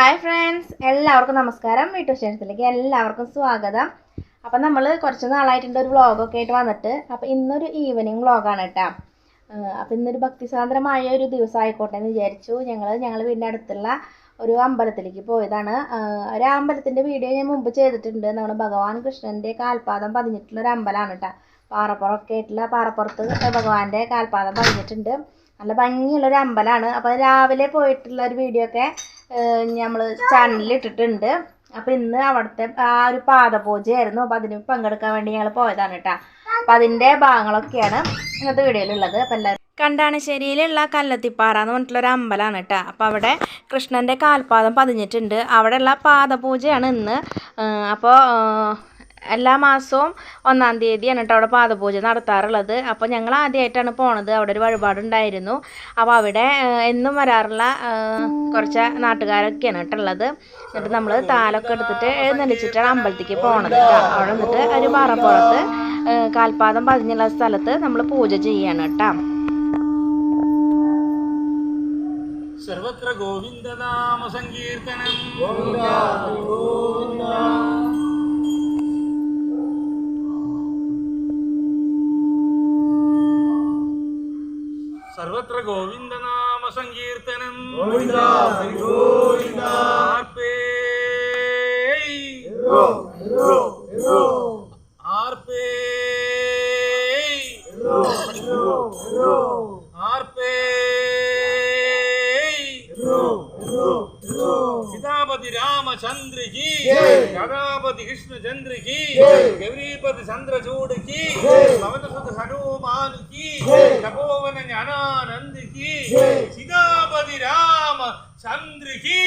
എല്ലാവർക്കും നമസ്കാരം. വീട്ടു വിശേഷത്തിലേക്ക് എല്ലാവർക്കും സ്വാഗതം. അപ്പം നമ്മൾ കുറച്ച് നാളായിട്ടുണ്ട് ഒരു വ്ളോഗൊക്കെ ആയിട്ട് വന്നിട്ട്. അപ്പം ഇന്നൊരു ഈവനിങ് വ്ളോഗാണ് കേട്ടോ അപ്പം ഇന്നൊരു ഭക്തിസാന്ദ്രമായ ഒരു ദിവസം ആയിക്കോട്ടെ എന്ന് വിചാരിച്ചു. ഞങ്ങൾ ഞങ്ങൾ വീടിന്റെ അടുത്തുള്ള ഒരു അമ്പലത്തിലേക്ക് പോയതാണ്. ഒരു അമ്പലത്തിന്റെ വീഡിയോ ഞാൻ മുമ്പ് ചെയ്തിട്ടുണ്ട്. നമ്മുടെ ഭഗവാൻ കൃഷ്ണന്റെ കാൽപാദം പതിഞ്ഞിട്ടുള്ള ഒരു അമ്പലമാണ് കേട്ടോ പാറപ്പുറമൊക്കെ ആയിട്ടുള്ള പാറപ്പുറത്ത് ഭഗവാന്റെ കാൽപാദം പതിഞ്ഞിട്ടുണ്ട്. നല്ല ഭംഗിയുള്ള ഒരു അമ്പലമാണ്. അപ്പോൾ രാവിലെ പോയിട്ടുള്ള ഒരു വീഡിയോ ഒക്കെ നമ്മൾ ചാനലിൽ ഇട്ടിട്ടുണ്ട്. അപ്പോൾ ഇന്ന് അവിടുത്തെ ആ ഒരു പാദപൂജയായിരുന്നു. അപ്പോൾ അതിന് പങ്കെടുക്കാൻ വേണ്ടി ഞങ്ങൾ പോയതാണ് കേട്ടോ. അപ്പം അതിന്റെ ഭാഗങ്ങളൊക്കെയാണ് ഇന്നത്തെ വീഡിയോയിലുള്ളത്. അപ്പം എല്ലാവരും കണ്ടാണശ്ശേരിയിലുള്ള കല്ലത്തിപ്പാറ എന്ന് പറഞ്ഞിട്ടുള്ളൊരു അമ്പലമാണ് കേട്ടോ. അപ്പോൾ അവിടെ കൃഷ്ണന്റെ കാൽപാദം പതിഞ്ഞിട്ടുണ്ട്. അവിടെയുള്ള പാദപൂജയാണ് ഇന്ന്. അപ്പോൾ എല്ലാ മാസവും ഒന്നാം തീയതിയാണ് കേട്ടോ അവിടെ പാദപൂജ നടത്താറുള്ളത്. അപ്പോൾ ഞങ്ങൾ ആദ്യമായിട്ടാണ് പോണത്. അവിടെ ഒരു വഴിപാടുണ്ടായിരുന്നു. അപ്പോൾ അവിടെ എന്നും വരാറുള്ള കുറച്ച് നാട്ടുകാരൊക്കെയാണ് കേട്ടോ ഉള്ളത്. എന്നിട്ട് നമ്മൾ താലൊക്കെ എടുത്തിട്ട് എഴുന്നള്ളിച്ചിട്ടാണ് അമ്പലത്തേക്ക് പോണത് അവിടെ നിന്നിട്ട് ഒരു പാറപ്പുറത്ത് കാൽപാദം പതിഞ്ഞുള്ള സ്ഥലത്ത് നമ്മൾ പൂജ ചെയ്യാണ് കേട്ടോ സർവത്ര ഗോവിന്ദനാമ സങ്കീർത്തനം. സർവത്ര ഗോവിന്ദനാമ സങ്കീർത്തനം ആർപ്പേ. రామచంద్రికి గదాపతి కృష్ణచంద్రికి గౌరీపతి చంద్రచూడికి భవనసుత హనుమానికి తపోవన జ్ఞానానందికి సీతాపతి రామ చంద్రికి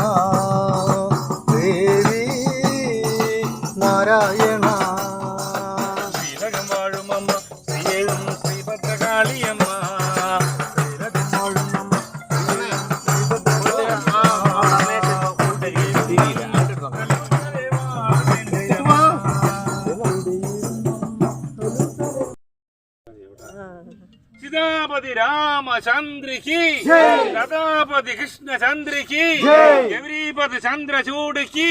నారాయణ దేవి నారాయణ రామచంద్రికి కథాపతి కృష్ణచంద్రికి గౌరీపతి చంద్రచూడికి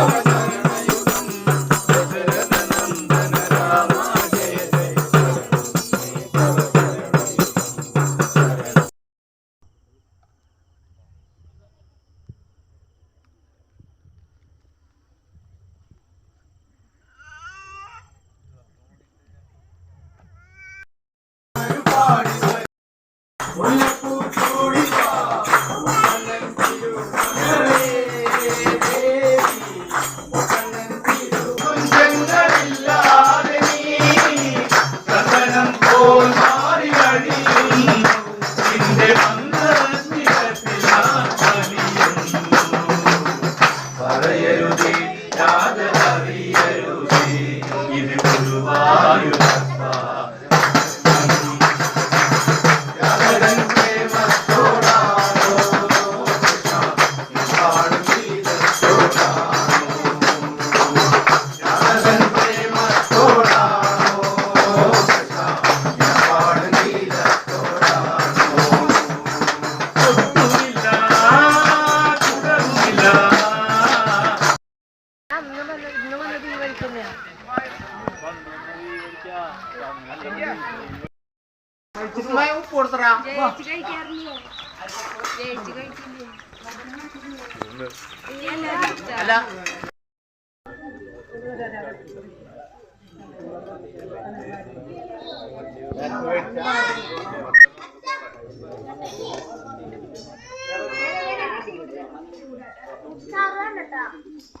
Oh. ഉസ്മായ ഉപ്പ് കൊടുത്തടാ അല്ല